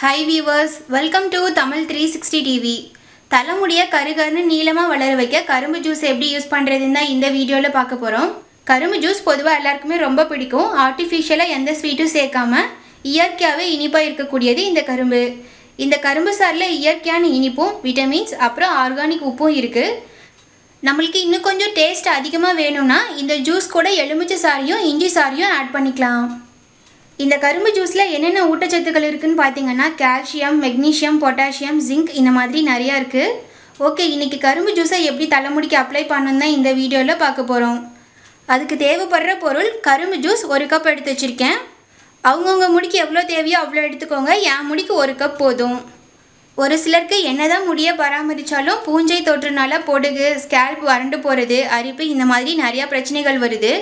Hi viewers welcome to Tamil three sixty TV தலைமுடியை கருகருன்னு நீளமாக வளர வைக்க கரும்பு ஜூஸ் எப்படி யூஸ் பண்ணுறதுன்னு தான் இந்த வீடியோவில் பார்க்க போகிறோம் கரும்பு ஜூஸ் பொதுவாக எல்லாருக்குமே ரொம்ப பிடிக்கும். ஆர்டிஃபிஷியலாக எந்த ஸ்வீட்டும் சேர்க்காம இயற்கையாகவே இனிப்பாக இருக்கக்கூடியது இந்த கரும்பு. இந்த கரும்பு சாறில் இயற்கையான இனிப்பும் விட்டமின்ஸ் அப்புறம் ஆர்கானிக் உப்பும் இருக்குது நம்மளுக்கு இன்னும் கொஞ்சம் டேஸ்ட் அதிகமாக வேணும்னா இந்த ஜூஸ் கூட எலுமிச்சை சாரியும் இஞ்சி சாரியும் ஆட் பண்ணிக்கலாம். இந்த கரும்பு ஜூஸில் என்னென்ன ஊட்டச்சத்துக்கள் இருக்குதுன்னு பார்த்தீங்கன்னா கால்சியம் மெக்னீஷியம் பொட்டாசியம் ஜிங்க் இந்த மாதிரி நிறையா இருக்குது ஓகே இன்றைக்கி கரும்பு ஜூஸை எப்படி தலைமுடிக்கு அப்ளை பண்ணணும் தான் இந்த வீடியோவில் பார்க்க போகிறோம் அதுக்கு தேவைப்படுற பொருள் கரும்பு ஜூஸ் ஒரு கப் எடுத்து வச்சுருக்கேன். அவங்கவுங்க முடிக்கு எவ்வளோ தேவையோ அவ்வளோ எடுத்துக்கோங்க. என் முடிக்கு ஒரு கப் போதும். ஒரு சிலருக்கு என்னதான் முடியை பராமரித்தாலும் பூஞ்சை தொற்றுனால பொடுகு ஸ்கேல்ப் வறண்டு போகிறது அரிப்பு இந்த மாதிரி நிறையா பிரச்சனைகள் வருது.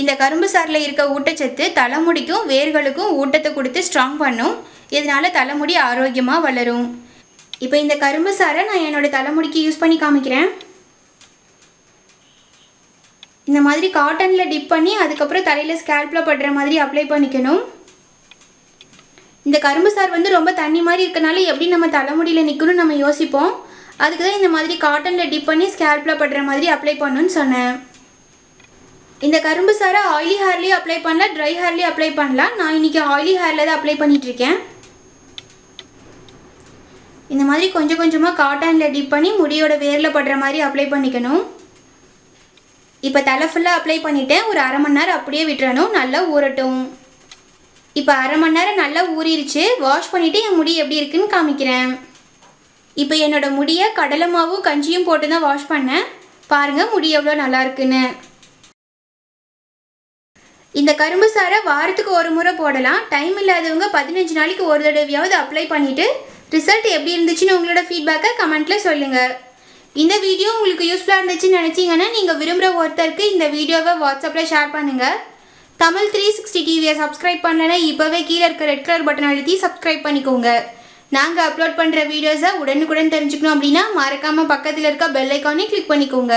இந்த கரும்பு சாறில் இருக்க ஊட்டச்சத்து தலைமுடிக்கும் வேர்களுக்கும் ஊட்டத்தை கொடுத்து ஸ்ட்ராங் பண்ணும். இதனால் தலைமுடி ஆரோக்கியமாக வளரும். இப்போ இந்த கரும்பு சாறை நான் என்னோட தலைமுடிக்கு யூஸ் பண்ணி காமிக்கிறேன். இந்த மாதிரி காட்டனில் டிப் பண்ணி அதுக்கப்புறம் தலையில் ஸ்கேல்பில் படுற மாதிரி அப்ளை பண்ணிக்கணும். இந்த கரும்பு சார் வந்து ரொம்ப தண்ணி மாதிரி இருக்கனால எப்படி நம்ம தலைமுடியில் நிற்கணும்னு நம்ம யோசிப்போம். அதுக்கு தான் இந்த மாதிரி காட்டனில் டிப் பண்ணி ஸ்கேல்பில் படுற மாதிரி அப்ளை பண்ணணும்னு சொன்னேன். இந்த கரும்பு சாரை ஆயிலி ஹேர்லேயும் அப்ளை பண்ணலாம் ட்ரை ஹேர்லேயும் அப்ளை பண்ணலாம். நான் இன்றைக்கி ஆயிலி ஹேரில் தான் அப்ளை பண்ணிகிட்ருக்கேன் இந்த மாதிரி கொஞ்சம் கொஞ்சமாக காட்டனில் டிப் பண்ணி முடியோட வேரில் படுற மாதிரி அப்ளை பண்ணிக்கணும். இப்போ தலை ஃபுல்லாக அப்ளை பண்ணிவிட்டேன் ஒரு அரை மணி நேரம் அப்படியே விட்டுறணும். நல்லா ஊறட்டும். இப்போ அரை மணி நேரம் நல்லா ஊறிடுச்சு வாஷ் பண்ணிவிட்டு என் முடி எப்படி இருக்குன்னு காமிக்கிறேன். இப்போ என்னோடய முடியை கடலை மாவும் கஞ்சியும் போட்டு தான் வாஷ் பண்ணேன். பாருங்கள் முடி எவ்வளோ நல்லா இருக்குன்னு. இந்த கரும்பு சாரை வாரத்துக்கு ஒரு முறை போடலாம். டைம் இல்லாதவங்க பதினஞ்சு நாளைக்கு ஒரு தடவையாவது அப்ளை பண்ணிவிட்டு ரிசல்ட் எப்படி இருந்துச்சுன்னு உங்களோட ஃபீட்பேக்கை கமெண்ட்டில் சொல்லுங்கள் இந்த வீடியோ உங்களுக்கு யூஸ்ஃபுல்லாக இருந்துச்சுன்னு நினச்சிங்கன்னா நீங்கள் விரும்புகிற ஒருத்தருக்கு இந்த வீடியோவை வாட்ஸ்அப்பில் ஷேர் பண்ணுங்கள் தமிழ் த்ரீ சிக்ஸ்டி டிவியை சப்ஸ்கிரைப் பண்ணலன்னா இப்போவே கீழே இருக்க ரெட் கலர் பட்டன் அழுத்தி சப்ஸ்கிரைப் பண்ணிக்கோங்க. நாங்கள் அப்லோட் பண்ணுற வீடியோஸை உடனுக்குடன் தெரிஞ்சுக்கணும் அப்படின்னா மறக்காமல் பக்கத்தில் இருக்க பெல் ஐக்கானே கிளிக் பண்ணிக்கோங்க.